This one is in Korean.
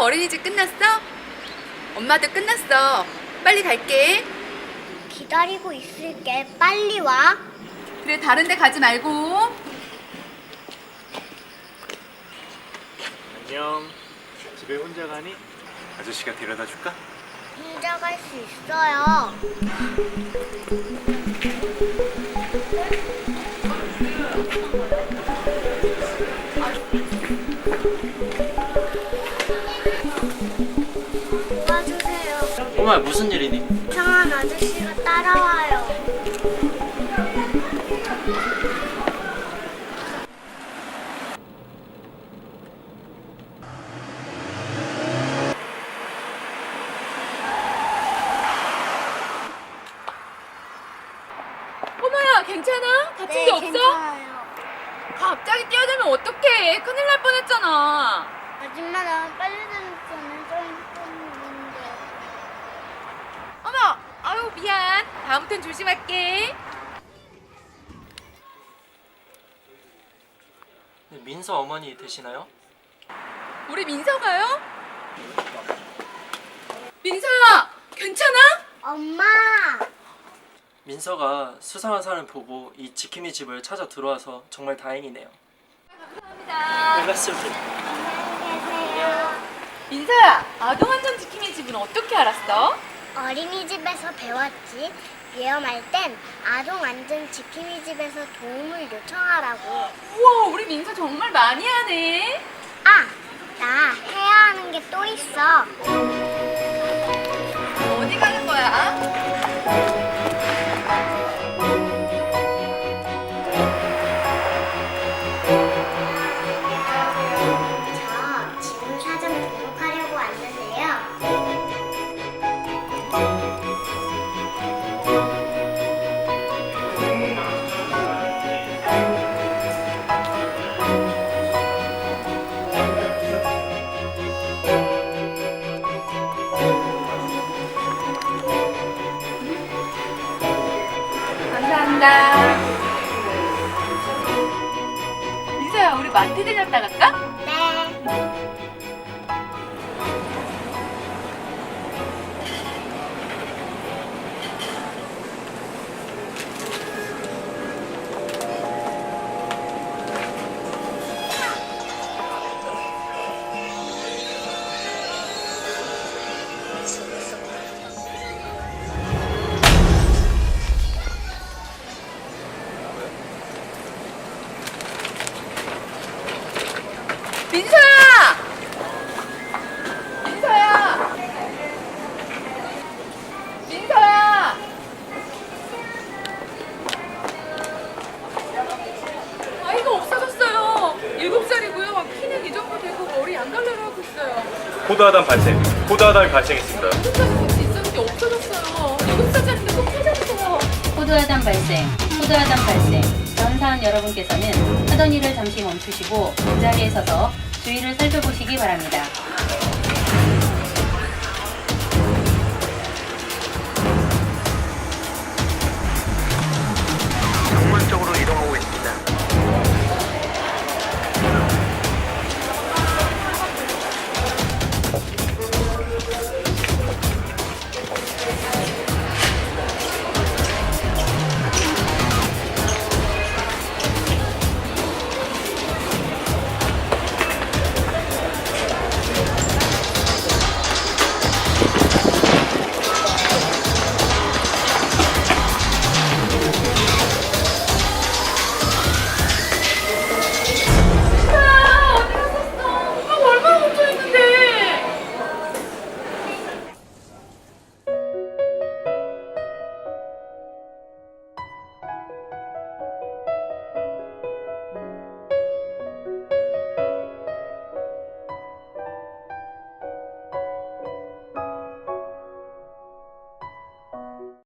어린이집 끝났어? 엄마도 끝났어. 빨리 갈게. 기다리고 있을게. 빨리 와. 그래, 다른 데 가지 말고. 안녕. 집에 혼자 가니? 아저씨가 데려다 줄까? 혼자 갈 수 있어요. 도와주세요. 엄마 무슨 일이니? 이상한 아저씨가 따라와요. 어머야, 괜찮아? 다친 네, 게 없어? 괜찮아요. 갑자기 뛰어들면 어떡해. 큰일 날 뻔했잖아. 아줌마 나 빨리 다녔잖아. 좀 힘든데. 어머, 아유, 미안. 다음부턴 조심할게. 민서 어머니 되시나요? 우리 민서가요? 민서야, 괜찮아? 엄마. 민서가 수상한 사람을 보고 이 지킴이 집을 찾아 들어와서 정말 다행이네요. 감사합니다. 반갑습니다. 민서야, 아동안전 지킴이 집은 어떻게 알았어? 어린이집에서 배웠지. 위험할 땐 아동 안전 지킴이 집에서 도움을 요청하라고. 우와, 우리 민서 정말 많이 하네. 아, 나 해야 하는 게 또 있어. 감사합니다. 민서야, 우리 마트 들렸다 갈까? 민서야! 민서야! 민서야! 아이가 없어졌어요. 일곱 살이고요. 키는 이 정도 되고 머리 양갈래로 하고 있어요. 포도하단 발생. 포도하단이 발생했습니다. 혼자서 같이 있었는데 없어졌어요. 일곱 살짜리인데 꼭 찾아주세요. 포도하단 발생, 포도하단 발생. 전사원 여러분께서는 하던 일을 잠시 멈추시고 그 자리에 서서 주위를 살펴보시기 바랍니다.